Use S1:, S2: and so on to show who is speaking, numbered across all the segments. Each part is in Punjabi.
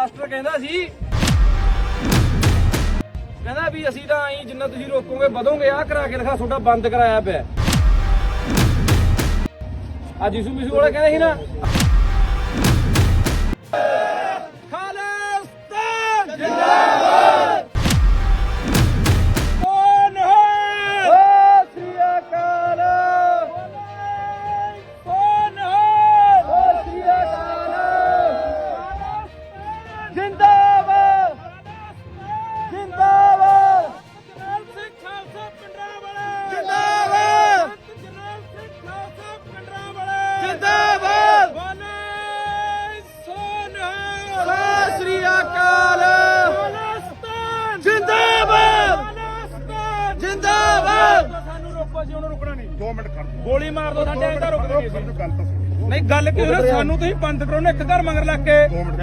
S1: ਪਾਸਟਰ ਕਹਿੰਦਾ ਸੀ। ਕਹਿੰਦਾ ਵੀ ਅਸੀਂ ਤਾਂ ਆਈ ਜਿੰਨਾ ਤੁਸੀਂ ਰੋਕੋਗੇ, ਵਧੋਗੇ ਆ ਕਰਾ ਕੇ ਦਿਖਾ, ਤੁਹਾਡਾ ਬੰਦ ਕਰਾਇਆ ਪਿਆ। ਅੱਜ ਯਿਸੂ ਮਿਸੂ ਵਾਲਾ ਕਹਿੰਦੇ ਸੀ ਨਾ ਸਾਨੂੰ ਰੋਕੋ ਜੀ ਉਹਨੂੰ ਰੁਕਣਾ ਨਹੀਂ।
S2: 2 ਮਿੰਟ ਖੜ ਜਾਓ।
S1: ਗੋਲੀ ਮਾਰ ਦੋ ਸਾਡੇ ਐਂ ਤਾਂ ਰੁਕ ਦੇਗੇ
S2: ਮੈਨੂੰ ਗੱਲ ਤਾਂ ਸੁਣੋ।
S1: ਨਹੀਂ ਗੱਲ ਕੀ ਹੋਈ? ਸਾਨੂੰ ਤੁਸੀਂ ਬੰਦ ਕਰੋ ਨਾ ਇੱਕ ਘਰ ਮੰਗਰ ਲੱਗ ਕੇ।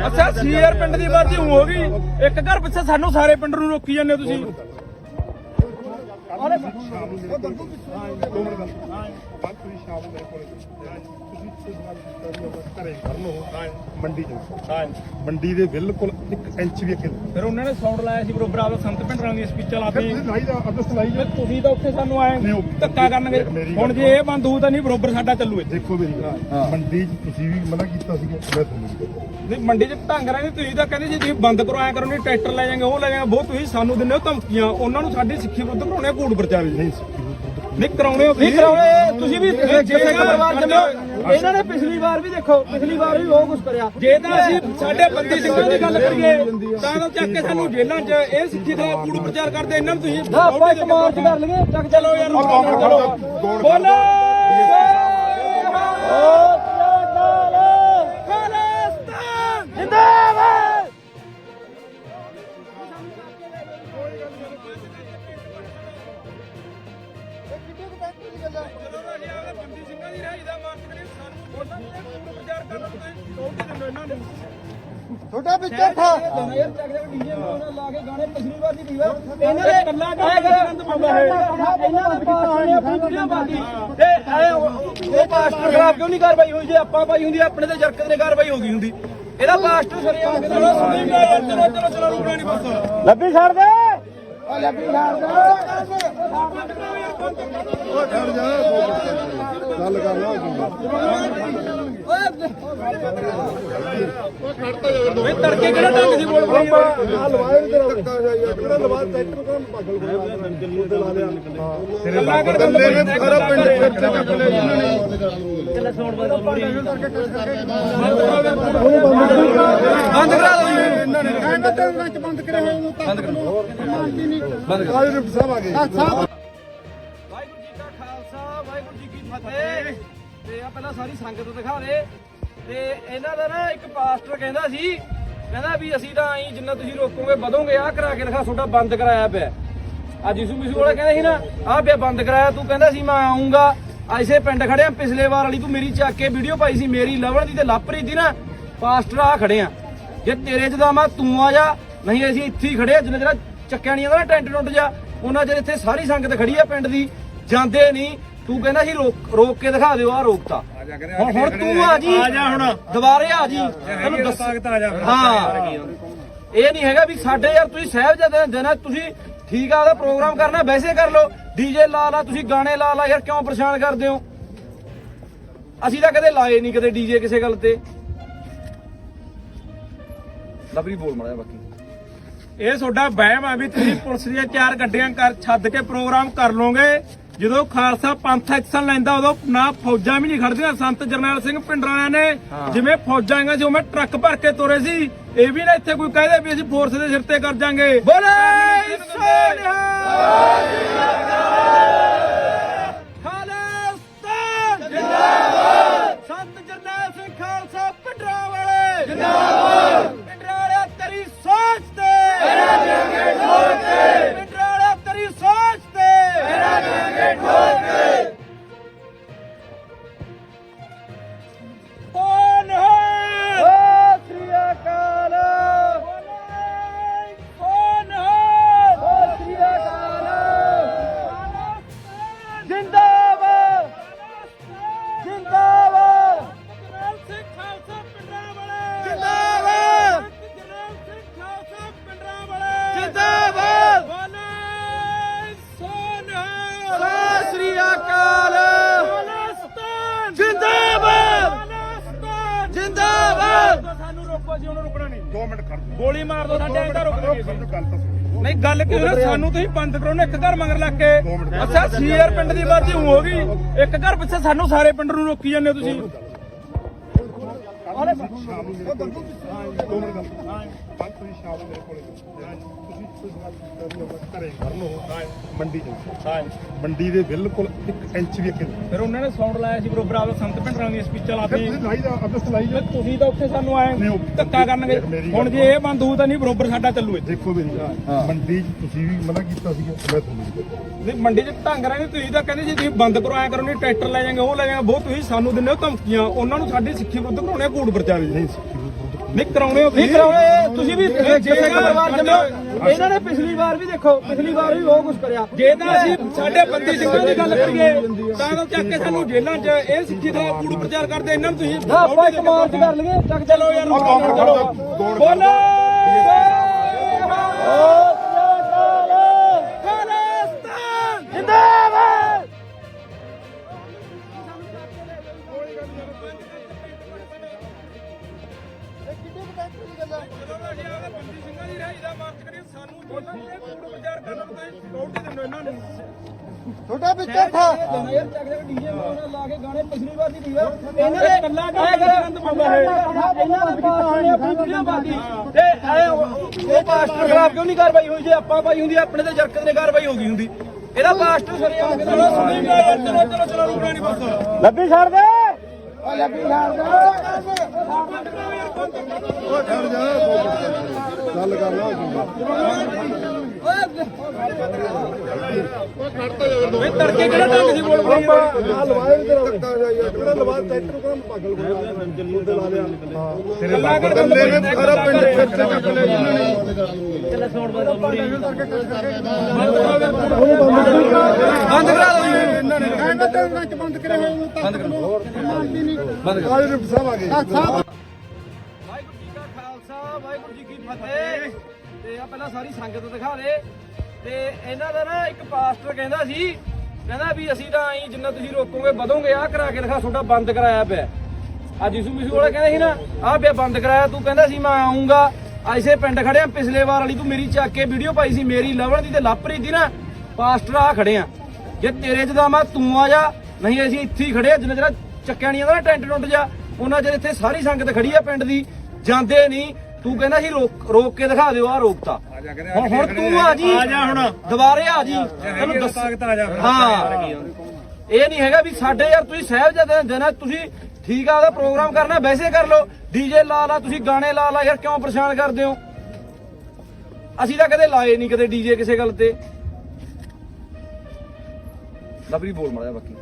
S1: ਅੱਛਾ ਸੀਆਰ ਪਿੰਡ ਦੀ ਬਾਤ ਹੀ ਹੋ ਗਈ। ਇੱਕ ਘਰ ਪਿੱਛੇ ਸਾਨੂੰ ਸਾਰੇ ਪਿੰਡ ਨੂੰ ਰੋਕੀ ਜਾਂਦੇ ਹੋ ਤੁਸੀਂ।
S2: ਸ਼ਾਮ ਨੂੰ ਮੇਰੇ ਕੋਲ ਦੋ ਮਿੰਟ ਗੱਲ ਕੱਲ ਤੁਸੀਂ ਸ਼ਾਮ ਨੂੰ ਮੇਰੇ ਕੋਲ ਤੁਸੀਂ ਇਸ ਗੱਲ ਘਰੇ ਕਰ ਲਓ ਮੰਡੀ ਚ ਮੰਡੀ ਦੇ ਬਿਲਕੁਲ 1 ਇੰਚ ਵੀ ਅੱਗੇ
S1: ਫਿਰ ਉਹਨਾਂ ਨੇ ਸਾਊਂਡ ਲਾਇਆ ਸੀ ਬਰੋਬਰ ਆਪਦਾ ਸੰਤ ਪਿੰਡਰਾਂ ਦੀਆਂ ਸਪੀਚਾਂ ਲਾਤੀ
S2: ਤੁਸੀਂ ਲਾਈ ਦਾ ਲਾਈ ਜਾ।
S1: ਤੁਸੀਂ ਤਾਂ ਉੱਥੇ ਸਾਨੂੰ ਆਏ ਧੱਕਾ ਕਰਨਗੇ।
S2: ਮੇਰੀ
S1: ਹੁਣ ਜੇ ਇਹ ਬੰਦ ਹੋਊ ਤਾਂ ਨਹੀਂ ਬਰੋਬਰ ਸਾਡਾ ਚੱਲੂ ਇੱਥੇ।
S2: ਦੇਖੋ ਮੇਰੀ ਗੱਲ ਮੰਡੀ ਚ ਤੁਸੀਂ ਵੀ ਮਨਾ ਕੀਤਾ ਸੀਗਾ ਮੈਂ ਤੁਹਾਨੂੰ
S1: ਨਹੀਂ ਮੰਡੀ 'ਚ ਢੰਗ ਰਹੇ ਤੁਸੀਂ ਤਾਂ ਕਹਿੰਦੇ ਜੀ ਤੁਸੀਂ ਬੰਦ ਕਰਵਾਇਆ ਕਰੋ ਨਹੀਂ ਟਰੈਕਟਰ ਲੈ ਜਾਗੇ ਉਹ ਲੈ ਜਾਗੇ ਬਹੁਤ ਤੁਸੀਂ ਸਾਨੂੰ ਦਿੰਦੇ ਹੋ ਧਮਕੀਆਂ ਉਹਨਾਂ ਨੂੰ ਸਾਡੀ ਸਿੱਖੀ ਵਿਰੁੱਧ ਕਰਾਉਣੇ ਕੂੜ ਪ੍ਰਚਾਰ
S2: ਨਹੀਂ
S1: ਨਹੀਂ ਕਰਾਉਣੇ ਨਹੀਂ ਕਰਾਉਣੇ ਤੁਸੀਂ ਵੀ ਕਿਸੇ ਪਰਿਵਾਰ ਜੰਮੋ ਇਹਨਾਂ ਨੇ ਪਿਛਲੀ ਵਾਰ ਵੀ ਦੇਖੋ ਪਿਛਲੀ ਵਾਰ ਵੀ ਉਹ ਕੁਝ ਕਰਿਆ। ਜੇ ਤਾਂ ਅਸੀਂ ਸਾਡੇ ਬੰਦੀ ਸਿੰਘਾਂ ਦੀ ਗੱਲ ਕਰੀਏ ਤਾਂ ਤਾਂ ਚੱਕ ਕੇ ਸਾਨੂੰ ਜੇਲ੍ਹਾਂ 'ਚ ਇਹ ਸਿੱਖੀ ਦਾ ਕੂੜ ਪ੍ਰਚਾਰ ਕਰਦੇ ਇਹਨਾਂ ਨੂੰ ਤੁਸੀਂ ਆਪਾਂ ਇੱਕ ਮਾਰਚ ਕਰ ਲਈਏ ਚੱਕ ਚਲੋ ਯਾਰ ਬੋਲੇ!
S3: ਪਿੱਛੇ ਥਾ
S1: ਲਾ ਕੇ ਗਾਣੇ ਪਿਛਲੀ ਵਾਰ ਦੀ ਵਾਰ ਇਹਨਾਂ ਦੇ ਕੱਲਾ ਗਾਣਾ ਪਾਉਂਦਾ ਹੈ? ਇਹਨਾਂ ਦੇ ਪਾਸਟਰ ਨੇ ਆਪਣੀ ਵੀਡੀਓ ਪਾਤੀ ਤੇ ਇਹ ਉਹ ਉਹ ਪਾਸਟਰ ਖਰਾਬ ਕਿਉਂ ਨਹੀਂ ਕਾਰਵਾਈ ਹੋਈ? ਜੇ ਆਪਾਂ ਪਾਈ ਹੁੰਦੀ ਆਪਣੇ ਤੇ ਜਰਕਤ ਨੇ ਕਾਰਵਾਈ ਹੋ ਗਈ ਹੁੰਦੀ। ਇਹਦਾ ਪਾਸਟਰ ਸਰੇ ਆ ਕੇ ਚਲੋ ਸੁਣੀ ਗਿਆ ਯਾਰ ਚਲੋ ਚਲੋ ਚਲੋ ਰੁਕਣਾ ਨਹੀਂ ਬਸ
S3: ਲੱਭੀ ਛੱਡ ਦੇ। ਓ ਲੱਭੀ ਛੱਡ ਦੇ।
S2: ਗੱਲ ਕਰ ਲਾ।
S1: ਵੇ ਤੜਕੇ ਕਿਹੜਾ ਢੰਗ ਦੀ ਬੋਲ ਪਈ ਆ
S2: ਆ ਲਵਾਏ ਨੇ ਤੇਰਾ ਧੱਕਾ ਜਾਈਆ ਕਿਹੜਾ ਲਵਾ ਟਰੈਕਟਰ ਕੋਲ ਪਾਗਲ ਬਣਾ ਲਾ ਲਿਆ ਸਿਰੇ
S1: ਗੱਲਾਂ ਕਰ
S2: ਗੱਲੇ ਨੇ ਸਾਰਾ ਪਿੰਡ ਖਰਚੇ ਚੱਕ ਲਿਆ ਇਹਨਾਂ ਨੇ
S1: ਬੰਦ ਕਰਾ। ਦਿਓ ਜੀ
S2: ਇਹਨਾਂ ਨੇ
S3: ਕਹਿੰਦਾ ਤੇ ਵਿੱਚ ਬੰਦ ਕਰੇ ਹੋਏ ਨੂੰ ਬੰਦ ਕਰੋ
S2: ਆਜ ਰਿਪਟ ਸਾਹਿਬ। ਆ ਗਏ
S1: ਵਾਹਿਗੁਰੂ ਜੀ ਕਾ ਖਾਲਸਾ ਵਾਹਿਗੁਰੂ ਜੀ ਕੀ ਫਤਿਹ। ਤੇ ਆ, ਪਹਿਲਾਂ ਸਾਰੀ ਸੰਗਤ ਦਿਖਾ ਦੇ। ਤੇ ਇਹਨਾਂ ਦਾ ਨਾ ਇੱਕ ਪਾਸਟਰ ਕਹਿੰਦਾ ਸੀ, ਕਹਿੰਦਾ ਵੀ ਅਸੀਂ ਤਾਂ ਆਈ ਜਿੰਨਾ ਤੁਸੀਂ ਰੋਕੋਗੇ, ਵਧੋਗੇ ਆ ਕਰਾ ਕੇ ਦਿਖਾ, ਤੁਹਾਡਾ ਬੰਦ ਕਰਾਇਆ ਪਿਆ। ਅੱਜ ਯਿਸੂ ਮਿਸੂ ਵਾਲੇ ਕਹਿੰਦੇ ਸੀ ਨਾ, ਆਹ ਪਿਆ ਬੰਦ ਕਰਾਇਆ, ਤੂੰ ਕਹਿੰਦਾ ਸੀ ਮੈਂ ਆਉਂਗਾ ਐਸੇ ਪਿੰਡ ਖੜਿਆ ਪਿਛਲੇ ਵਾਰ ਵਾਲੀ ਤੂੰ ਮੇਰੀ ਚੱਕ ਕੇ ਵੀਡੀਓ ਪਾਈ ਸੀ, ਮੇਰੀ ਲਵਣ ਦੀ ਤੇ ਲਾਪਰੀ ਦੀ ਨਾ ਪਾਸਟਰ ਆ ਖੜੇ ਆ। ਜੇ ਤੇਰੇ ਚ ਦਾ ਮੈਂ ਤੂੰ ਆ ਜਾ, ਨਹੀਂ ਅਸੀਂ ਇੱਥੇ ਹੀ ਖੜੇ ਆ, ਜਿੰਨਾ ਜਿਹੜਾ ਚੱਕਿਆ ਨਹੀਂ ਜਾਂਦਾ ਨਾ ਟੈਂਟ ਟੁੱਟ ਜਾ ਉਹਨਾਂ ਚਿਰ ਇੱਥੇ ਸਾਰੀ ਸੰਗਤ ਖੜੀ ਆ ਪਿੰਡ ਦੀ, ਜਾਂਦੇ ਨਹੀਂ ਤੂੰ ਕਹਿੰਦਾ ਸੀ ਰੋਕ ਰੋਕ ਕੇ ਦਿਖਾ ਦਿਓ ਆ ਰੋਕਤਾ ਹੁਣ ਹੁਣ ਤੂੰ ਆ ਜੀ। ਆ ਜਾ ਹੁਣ। ਦੁਬਾਰੇ ਆ ਜੀ। ਤੈਨੂੰ ਦੱਸ
S2: ਆ ਜਾ
S1: ਹਾਂ। ਇਹ ਨਹੀਂ ਹੈਗਾ ਵੀ ਸਾਡੇ ਯਾਰ ਤੁਸੀਂ ਸਾਹਿਬਜ਼ਾਦੇ ਦੇਣਾ ਤੁਸੀਂ ਠੀਕ ਆ ਉਹਦਾ ਪ੍ਰੋਗਰਾਮ ਕਰਨਾ ਵੈਸੇ ਕਰ ਲਓ। ਡੀਜੇ ਲਾ ਲਾ ਤੁਸੀਂ ਗਾਣੇ ਲਾ ਲਾ ਯਾਰ ਕਿਉਂ ਪਰੇਸ਼ਾਨ ਕਰਦੇ ਹੋ? ਅਸੀਂ ਤਾਂ ਕਦੇ ਲਾਏ ਨਹੀਂ ਕਦੇ ਡੀਜੇ ਕਿਸੇ ਗੱਲ ਤੇ। ਲਵਰੀ ਬੋਲ ਮੜਿਆ ਬਾਕੀ।
S4: ਇਹ ਤੁਹਾਡਾ ਵਹਿਮ ਆ ਵੀ ਤੁਸੀਂ ਪੁਲਿਸ ਦੀਆਂ ਚਾਰ ਗੱਡੀਆਂ ਕਰ ਛੱਡ ਕੇ ਪ੍ਰੋਗਰਾਮ ਕਰ ਲੋਗੇ ਜਦੋਂ ਖਾਲਸਾ ਪੰਥ ਐਕਸ਼ਨ ਲੈਂਦਾ ਉਦੋਂ ਨਾ ਫੌਜਾਂ ਵੀ ਨਹੀਂ ਖੜਦੀਆਂ ਸੰਤ ਜਰਨੈਲ ਸਿੰਘ ਪਿੰਡਰਾਂ ਨੇ ਜਿਵੇਂ ਫੌਜਾਂ ਆਈਆਂ ਸੀ ਉਵੇਂ ਟਰੱਕ ਭਰ ਕੇ ਤੋਰੇ ਸੀ। ਇਹ ਵੀ ਨਾ ਇੱਥੇ ਕੋਈ ਕਹਦੇ ਵੀ ਅਸੀਂ ਫੋਰਸ ਦੇ ਸਿਰ ਤੇ ਕਰ ਜਾਾਂਗੇ।
S1: ਬੋਲੇ ਸੋਨਿਹਾ
S2: 2 ਮਿੰਟ ਖੜ ਜਾਓ
S4: ਗੋਲੀ ਮਾਰ ਦੋ ਸਾਡੇ ਐਂ ਤਾਂ ਰੁਕ ਜਾਣਗੇ
S2: ਖੜ
S4: ਅਸੀਂ।
S2: ਜਾਓ, ਗੱਲ ਤਾਂ ਸੁਣੋ।
S4: ਨਹੀਂ ਗੱਲ ਕੀ ਹੋਈ? ਸਾਨੂੰ ਤੁਸੀਂ ਬੰਦ ਕਰੋ ਨਾ ਇੱਕ ਘਰ ਮਗਰ ਲੱਗ ਕੇ। ਅੱਛਾ ਸੀਆਰ ਪਿੰਡ ਦੀ ਬਾਤ ਹੀ ਹੋ ਗਈ। ਇੱਕ ਘਰ ਪਿੱਛੇ ਸਾਨੂੰ ਸਾਰੇ ਪਿੰਡ ਨੂੰ ਰੋਕੀ ਜਾਂਦੇ ਹੋ ਤੁਸੀਂ।
S2: ਸ਼ਾਮ ਨੂੰ ਮੇਰੇ ਕੋਲ ਦੋ ਮਿੰਟ ਗੱਲ ਹਾਂ ਕੱਲ ਤੁਸੀਂ ਸ਼ਾਮ ਨੂੰ ਮੇਰੇ ਕੋਲ ਤੁਸੀਂ ਇਸ ਗੱਲ ਕਰੀ ਆਪਾਂ ਘਰੇ ਕਰ ਲਓ ਮੰਡੀ ਚ
S4: ਹਾਂ
S2: ਮੰਡੀ ਦੇ ਬਿਲਕੁਲ 1 ਇੰਚ ਵੀ ਅੱਗੇ।
S4: ਫਿਰ ਉਹਨਾਂ ਨੇ ਸਾਊਂਡ ਲਾਇਆ ਸੀ ਬਰੋਬਰ ਆਪ ਸੰਤ ਪਿੰਡਰਾਂ ਦੀ ਸਪੀਚ ਲਾਤੀ।
S2: ਤੁਸੀਂ ਲਾਈ ਦਾ ਅਬਸ ਲਾਈ ਜਾ।
S4: ਤੁਸੀਂ ਤਾਂ ਉੱਥੇ ਸਾਨੂੰ ਆਏ ਧੱਕਾ ਕਰਨਗੇ। ਹੁਣ ਜੇ ਇਹ ਬੰਦ ਹੋਊ ਤਾਂ ਨਹੀਂ ਬਰੋਬਰ ਸਾਡਾ ਚੱਲੂ ਇੱਥੇ।
S2: ਦੇਖੋ ਮੇਰੀ ਮੰਡੀ 'ਚ ਤੁਸੀਂ ਵੀ ਮਨਾ ਕੀਤਾ ਸੀਗਾ ਮੈਂ ਤੁਹਾਨੂੰ।
S4: ਨਹੀਂ ਮੰਡੀ 'ਚ ਢੰਗ ਰਹੇ ਨੇ ਤੁਸੀਂ ਤਾਂ ਕਹਿੰਦੇ ਸੀ ਤੁਸੀਂ ਬੰਦ ਕਰੋ ਐ ਕਰੋ ਨਹੀਂ ਟਰੈਕਟਰ ਲੈ ਜਾਗੇ ਉਹ ਲੈ ਜਾਗੇ ਬਹੁਤ ਤੁਸੀਂ ਸਾਨੂੰ ਦਿੰਦੇ ਹੋ ਧਮਕੀਆਂ। ਉਹਨਾਂ ਨੂੰ ਸਾਡੀ ਸਿੱਖੀ ਵਿਰੁੱਧ ਕਰਾਉਣੇ ਆ ਕੂੜ ਪ੍ਰਚਾਰ ਜੀ
S2: ਨਹੀਂ
S4: ਨਹੀਂ ਕਰਾਉਣੇ ਹੋ
S1: ਨਹੀਂ ਕਰਾਉਣੇ ਤੁਸੀਂ ਵੀ ਕਿਸੇ ਪਰਿਵਾਰ ਜੰਮੇ। ਇਹਨਾਂ ਨੇ ਪਿਛਲੀ ਵਾਰ ਵੀ ਦੇਖੋ ਪਿਛਲੀ ਵਾਰ ਵੀ ਉਹ ਕੁਝ ਕਰਿਆ।
S4: ਜੇ ਤਾਂ ਅਸੀਂ ਸਾਡੇ ਬੰਦੀ ਸਿੰਘਾਂ ਦੀ ਗੱਲ ਕਰੀਏ ਤਾਂ ਤਾਂ ਚੱਕ ਕੇ ਸਾਨੂੰ ਜੇਲ੍ਹਾਂ 'ਚ ਇਹ ਸਿੱਖੀ ਦਾ ਕੂੜ ਪ੍ਰਚਾਰ ਕਰਦੇ ਇਹਨਾਂ ਨੂੰ ਤੁਸੀਂ
S1: ਨਾ ਆਪਾਂ ਇੱਕ ਮਾਰਚ ਕਰ ਲਈਏ ਚੱਕ ਚਲੋ ਯਾਰ
S4: ਬੋਲੇ!
S3: ਤੁਹਾਡਾ ਪਿੱਛੇ ਥਾ।
S1: ਯਾਰ ਚੱਕ ਦੇ ਡੀਜੇ ਲਾ ਕੇ ਗਾਣੇ ਪਿਛਲੀ ਵਾਰ ਦੀ ਡੀਵਾ ਇਹਨਾਂ ਨੇ
S4: ਕੱਲਾ
S1: ਤੇ ਐ ਉਹ ਪਾਸਟਰ ਖਿਲਾਫ ਕਿਉਂ ਨਹੀਂ ਕਾਰਵਾਈ ਹੋਈ ਜੇ ਆਪਾਂ ਪਾਈ ਹੁੰਦੀ ਆਪਣੇ ਤੇ ਜਰਕਤ ਨੇ ਕਾਰਵਾਈ ਹੋ ਗਈ ਹੁੰਦੀ ਇਹਦਾ ਪਾਸਟਰ ਸਰਿਆ
S4: ਚਲੋ ਸੁਣੀ ਗਿਆ ਯਾਰ ਚਲੋ ਚਲੋ ਚਲੋ ਰੁਕਣਾ ਨਹੀਂ ਬਸ
S1: ਲੱਭੀ ਛੱਡ ਦੇ।
S3: ਆ ਲੱਭੀ ਛੱਡ ਦੇ
S2: ਗੱਲ ਕਰ ਲਓ
S4: ਵੇ ਤੜਕੇ ਕਿਹੜਾ ਢੰਗ ਸੀ ਬੋਲ ਪਈ
S2: ਆ ਲਵਾਏ ਤੇਰਾ ਧੱਕਾ ਜਾ ਯਾਰ ਕਿਹੜਾ ਲਵਾ ਟਰੈਕਟਰ ਕੋਲ ਪਾਗਲ ਕੋਲ ਮੁੱਦੇ ਲਾ ਲਿਆ ਹਾਂ ਤੇਰੇ
S4: ਗੱਲਾਂ ਕਰ ਬੰਦੇ ਨੇ
S2: ਸਾਰਾ ਪਿੰਡ ਖਰਚੇ ਚੱਕ ਲਿਆ ਇਹਨਾਂ ਨੇ
S1: ਬੰਦ ਕਰਾ ਦੋ ਇਹਨਾਂ ਨੇ
S3: ਐਂਡ ਤੇ ਵਿੱਚ ਬੰਦ ਕਰੇ ਹੋਏ। ਨੂੰ ਬੰਦ ਕਰੋ ਮੰਨਦੀ ਨਹੀਂ
S2: ਕਾਲੇ ਰਿਪ ਸਾਹਿਬ ਆ ਗਏ
S3: ਸਾਹਿਬ
S1: ਵਾਹਿਗੁਰੂ ਜੀ ਕਾ ਖਾਲਸਾ ਵਾਹਿਗੁਰੂ ਜੀ ਕੀ ਫਤਿਹ। ਤੇ ਆ, ਪਹਿਲਾਂ ਸਾਰੀ ਸੰਗਤ ਦਿਖਾ ਦੇ। ਤੇ ਇਹਨਾਂ ਦਾ ਨਾ ਇੱਕ ਪਾਸਟਰ ਕਹਿੰਦਾ ਸੀ, ਕਹਿੰਦਾ ਵੀ ਅਸੀਂ ਤਾਂ ਐਂ ਜਿੰਨਾ ਤੁਸੀਂ ਰੋਕੋਗੇ, ਵਧੋਗੇ ਆ ਕਰਾ ਕੇ ਦਿਖਾ, ਤੁਹਾਡਾ ਬੰਦ ਕਰਾਇਆ ਪਿਆ। ਅੱਜ ਯਿਸੂ ਮਿਸੂ ਵਾਲਾ ਕਹਿੰਦਾ ਸੀ ਨਾ, ਆਹ ਪਿਆ, ਬੰਦ ਕਰਾਇਆ, ਤੂੰ ਕਹਿੰਦਾ ਸੀ, ਮੈਂ ਆਉਂਗਾ ਐਸੇ ਪਿੰਡ ਖੜਿਆ, ਪਿਛਲੇ ਵਾਰ ਵਾਲੀ ਤੂੰ ਮੇਰੀ ਚੱਕ ਕੇ ਵੀਡੀਓ ਪਾਈ ਸੀ, ਮੇਰੀ ਲਵਣ ਦੀ ਤੇ ਲਾਪਰੀ ਦੀ ਨਾ ਪਾਸਟਰ ਆ ਖੜੇ ਆ। ਜੇ ਤੇਰੇ ਚ ਤੂੰ ਆ ਜਾ, ਨਹੀਂ ਅਸੀਂ ਇੱਥੇ ਹੀ ਖੜੇ ਆ, ਜਿੰਨਾ ਜਿਹੜਾ ਚੱਕਿਆ ਨਹੀਂ ਆਉਂਦਾ ਨਾ, ਟੈਂਟ ਟੁੱਟ ਜਾ, ਉਹਨਾਂ ਚਿਰ ਇੱਥੇ ਸਾਰੀ ਸੰਗਤ ਖੜੀ ਆ ਪਿੰਡ ਦੀ, ਜਾਂਦੇ ਨਹੀਂ ਤੂੰ ਕਹਿੰਦਾ ਸੀ ਰੋਕ ਰੋਕ ਕੇ ਦਿਖਾ ਦਿਓ ਆ ਰੋਕਤਾ ਹੁਣ ਹੁਣ ਤੂੰ ਆ। ਜੀ।
S4: ਆ ਜਾ ਹੁਣ।
S1: ਦੁਬਾਰੇ ਆ ਜੀ। ਤੈਨੂੰ ਦੱਸ
S4: ਤਾਕਤ ਆ ਜਾ। ਫਿਰ
S1: ਹਾਂ। ਇਹ ਨਹੀਂ ਹੈਗਾ ਵੀ ਸਾਡੇ ਯਾਰ ਤੁਸੀਂ ਸਾਹਿਬਜ਼ਾਦੇ ਦੇਣਾ ਤੁਸੀਂ ਠੀਕ ਆ ਉਹਦਾ ਪ੍ਰੋਗਰਾਮ ਕਰਨਾ ਵੈਸੇ ਕਰ ਲਓ। ਡੀਜੇ ਲਾ ਲਾ ਤੁਸੀਂ ਗਾਣੇ ਲਾ ਲਾ ਯਾਰ ਕਿਉਂ ਪਰੇਸ਼ਾਨ ਕਰਦੇ ਹੋ? ਅਸੀਂ ਤਾਂ ਕਦੇ ਲਾਏ ਨਹੀਂ ਕਦੇ ਡੀਜੇ ਕਿਸੇ ਗੱਲ ਤੇ। ਲਵਰੀ ਬੋਲ ਮੜਿਆ ਬਾਕੀ।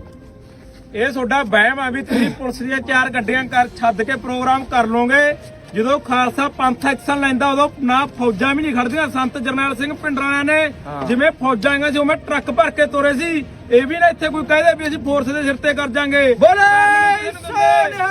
S4: ਇਹ ਤੁਹਾਡਾ ਵਹਿਮ ਆ ਵੀ ਤੁਸੀਂ ਪੁਲਿਸ ਦੀਆਂ ਚਾਰ ਗੱਡੀਆਂ ਕਰ ਛੱਡ ਕੇ ਪ੍ਰੋਗਰਾਮ ਕਰ ਲੋਗੇ ਜਦੋਂ ਖਾਲਸਾ ਪੰਥ ਐਕਸ਼ਨ ਲੈਂਦਾ ਉਦੋਂ ਨਾ ਫੌਜਾਂ ਵੀ ਨਹੀਂ ਖੜਦੀਆਂ ਸੰਤ ਜਰਨੈਲ ਸਿੰਘ ਪਿੰਡਰਾਣਿਆਂ ਨੇ ਜਿਵੇਂ ਫੌਜਾਂ ਆਈਆਂ ਸੀ ਉਵੇਂ ਟਰੱਕ ਭਰ ਕੇ ਤੋਰੇ ਸੀ। ਇਹ ਵੀ ਨਾ ਇੱਥੇ ਕੋਈ ਕਹਦੇ ਵੀ ਅਸੀਂ ਫੋਰਸ ਦੇ ਸਿਰ ਤੇ ਕਰ ਜਾਾਂਗੇ।
S1: ਬੋਲੇ ਸੋਨਿਹਾ